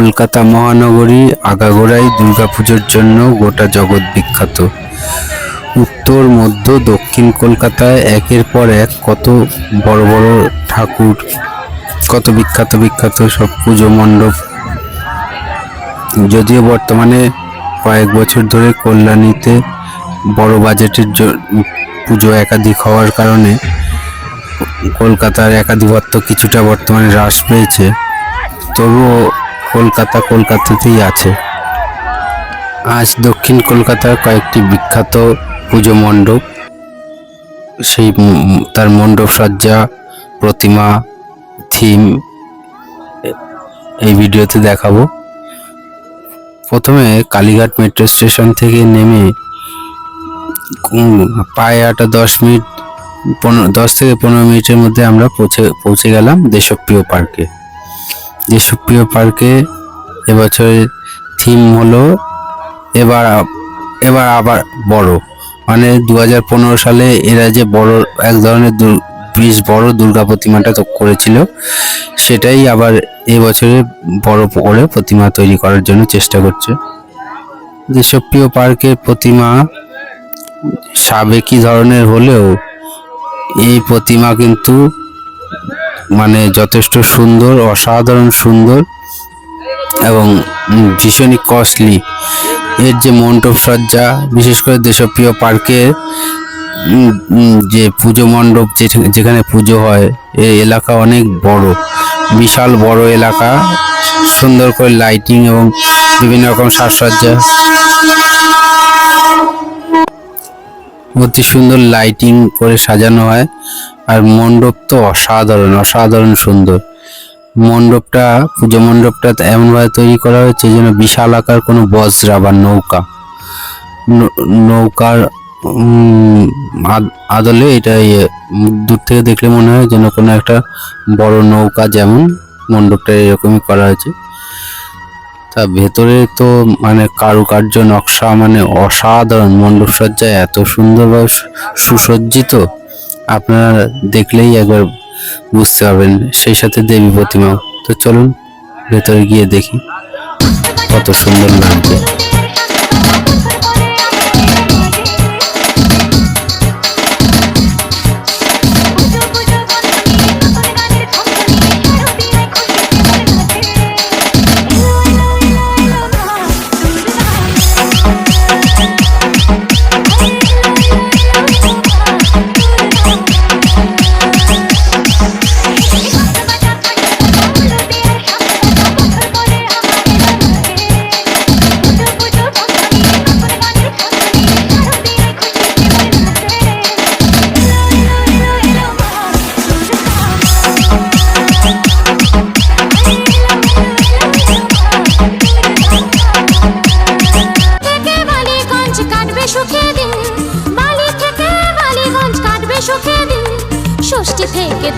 কলকাতা মহানগরী, আগাগোড়াই দুর্গাপুজোর জন্য গোটা জগৎ বিখ্যাত। উত্তর, মধ্য, দক্ষিণ কলকাতায় একের পর এক কত বড় বড় ঠাকুর, কত বিখ্যাত বিখ্যাত সব পুজো মণ্ডপ। যদিও বর্তমানে কয়েক বছর ধরে কল্যাণীতে বড় বাজেটের পুজো একাধিক হওয়ার কারণে কলকাতার একাধিপত্য কিছুটা বর্তমানে হ্রাস পেয়েছে। তবুও কলকাতা কলকাতাতেই আছে। আজ দক্ষিণ কলকাতার কয়েকটি বিখ্যাত পুজো মণ্ডপ। সেই তার মণ্ডপ সজ্জা, প্রতিমা, থিম, এই ভিডিওতে দেখাবো। প্রথমে কালীঘাট মেট্রো স্টেশন থেকে নেমে পায়ে আটা দশ মিনিট, পনেরো, দশ থেকে পনেরো মিনিটের মধ্যে আমরা পৌঁছে পৌঁছে গেলাম দেশপ্রিয় পার্কে। দেশপ্রিয় পার্কে এবছরের থিম হলো এবার এবার আবার বড়। মানে দু হাজার পনেরো সালে এরা যে বড় এক ধরনের বেশ বড় দুর্গা প্রতিমাটা তো করেছিল, সেটাই আবার এবছরে বড় করে প্রতিমা তৈরি করার জন্য চেষ্টা করছে। দেশপ্রিয় পার্কের প্রতিমা সাবেকি ধরনের হলেও এই প্রতিমা কিন্তু মানে যথেষ্ট সুন্দর অসাধারণ সুন্দর এবং ভীষণই কস্টলি এর যে মণ্ডপ সজ্জা বিশেষ করে দেশপ্রিয় পার্কে উম, উম, যে পুজো মণ্ডপ যেখানে পুজো হয় এই এলাকা অনেক বড় বিশাল বড় এলাকা। সুন্দর করে লাইটিং এবং বিভিন্ন রকম সাজসজ্জা। অতি সুন্দর লাইটিং করে সাজানো হয়। আর মণ্ডপ তো অসাধারণ অসাধারণ সুন্দর। মণ্ডপটা পুজো মণ্ডপটা এমনভাবে তৈরি করা হয়েছে যেন বিশাল আকার কোনো বজ্রা বা নৌকা। নৌকার আদলে এটা ইয়ে, দূর থেকে দেখলে মনে হয় যেন কোনো একটা বড় নৌকা যেমন মণ্ডপটা এরকমই করা হয়েছে। তা ভেতরে তো মানে কারুকার্য নকশা মানে অসাধারণ মণ্ডপ সজ্জা এত সুন্দরভাবে সুসজ্জিত। আপনারা দেখলেই একবার বুঝতে পারবেন। সেই সাথে দেবী প্রতিমাও। তো চলুন, ভেতরে গিয়ে দেখি কত সুন্দর লাগবে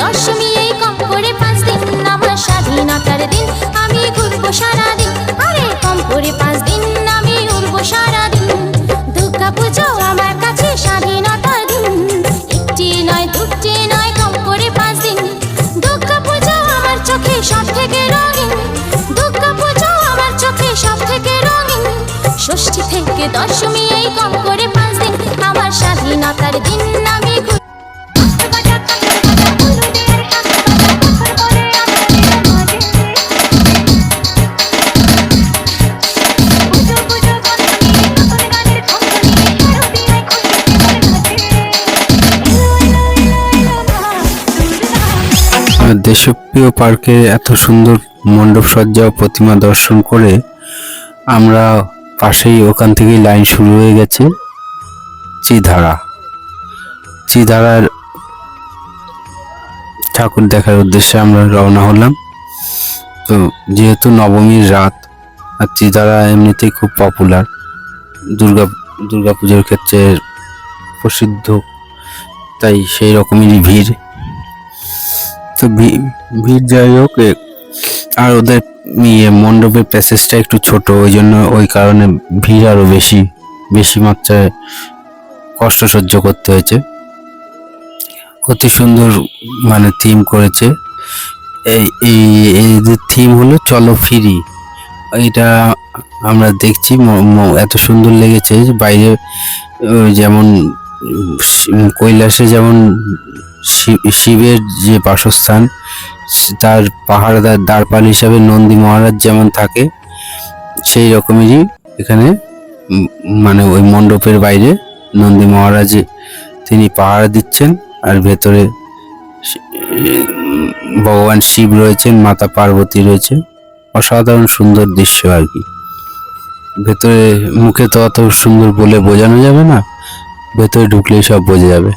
দশমী এই কম করে পাঁচ দিন, আমার স্বাধীনতার দিন, আমি ঘুরবো সারাদিন। আরে কম করে পাঁচ দিন, আমি সারাদিন। দুর্গা পুজো আমার কাছে স্বাধীনতার দিন। একটি নয়, দুটি নয় কম করে পাঁচ দিন। দুর্গা পুজো আমার চোখে সব থেকে রঙিন। দুর্গা পুজো আমার চোখে সব থেকে রঙিন। ষষ্ঠী থেকে দশমী এই কম দেশপ্রিয় পার্কে এত সুন্দর মণ্ডপ সজ্জা ও প্রতিমা দর্শন করে আমরা পাশেই ওখান থেকেই লাইন শুরু হয়ে গেছে, চিধারা। চিধারার ঠাকুর দেখার উদ্দেশ্যে আমরা রওনা হলাম। তো যেহেতু নবমীর রাত, আর চিধারা এমনিতেই খুব পপুলার দুর্গা দুর্গা পুজোর ক্ষেত্রে প্রসিদ্ধ, তাই সেই রকমেরই ভিড়। তো ভিড় যাই হোক আর ওদের ইয়ে মণ্ডপের প্যাসেজটা একটু ছোট, ওই জন্য ওই কারণে ভিড় আরও বেশি বেশি মাত্রায় কষ্ট সহ্য করতে হয়েছে। অতি সুন্দর মানে থিম করেছে। এই এই থিম হলো চলো ফিরি। এটা আমরা দেখছি এত সুন্দর লেগেছে বাইরে যেমন কৈলাসে যেমন শিবের যে বাসস্থান, তার পাহাড়দার দ্বারপাল হিসাবে নন্দী মহারাজ যেমন থাকে, সেই রকমেরই এখানে মানে ওই মণ্ডপের বাইরে নন্দী মহারাজ তিনি পাহারা দিচ্ছেন, আর ভেতরে ভগবান শিব রয়েছেন, মাতা পার্বতী রয়েছে। অসাধারণ সুন্দর দৃশ্য আর কি। ভেতরে মুখে তো অত সুন্দর বলে বোঝানো যাবে না, ভেতরে ঢুকলেই সব বোঝা যাবে।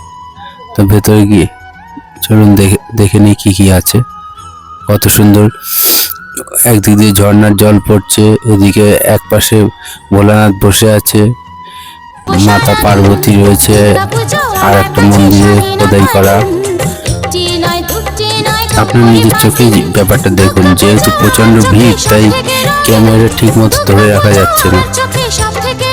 তো ভেতরে গিয়ে চলুন দেখে দেখে নিই কী কী আছে। কত সুন্দর। একদিক দিয়ে ঝর্ণার জল পড়ছে এদিকে এক পাশে ভোলানাথ বসে আছে, মাতা পার্বতী রয়েছে, আর একটা মন্দিরে খোদাই করা। আপনার নিজের চোখেই ব্যাপারটা দেখুন, যেহেতু প্রচণ্ড ভিড়, তাই ক্যামেরা ঠিক মতো ধরে রাখা যাচ্ছে না।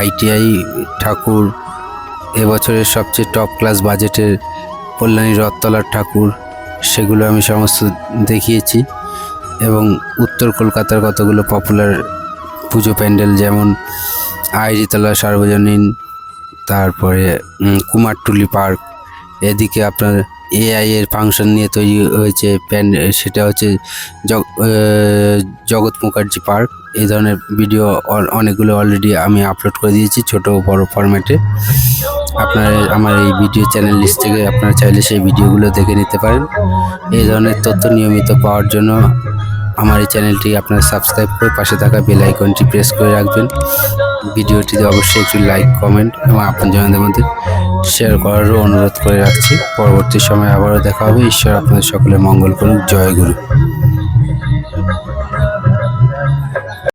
আইটিআই ঠাকুর, এবছরের সবচেয়ে টপ ক্লাস বাজেটের কল্যাণী রথতলার ঠাকুর, সেগুলো আমি সমস্ত দেখিয়েছি এবং উত্তর কলকাতার কতগুলো পপুলার পুজো প্যান্ডেল যেমন আইরিতলা সার্বজনীন, তারপরে কুমারটুলি পার্ক, এদিকে আপনার এআই এর ফাংশন নিয়ে তৈরি হয়েছে প্যান সেটা হচ্ছে জগৎ মুখার্জি পার্ক। এই ধরনের ভিডিও অনেকগুলো অলরেডি আমি আপলোড করে দিয়েছি ছোট বড় ফরম্যাটে আপনার, আমার এই ভিডিও চ্যানেল লিস্ট থেকে আপনারা চাইলে সেই ভিডিওগুলো দেখে নিতে পারেন। এই ধরনের তথ্য নিয়মিত পাওয়ার জন্য আমার এই চ্যানেলটি আপনারা সাবস্ক্রাইব করে পাশে থাকা বেল আইকনটি প্রেস করে রাখবেন। ভিডিওটিতে অবশ্যই একটি লাইক কমেন্ট এবং আপনজনদের মধ্যে শেয়ার করারও অনুরোধ করে রাখছি। পরবর্তী সময় আবারও দেখা হবে। ঈশ্বর আপনাদের সকলে মঙ্গল করুক। জয় গুরু।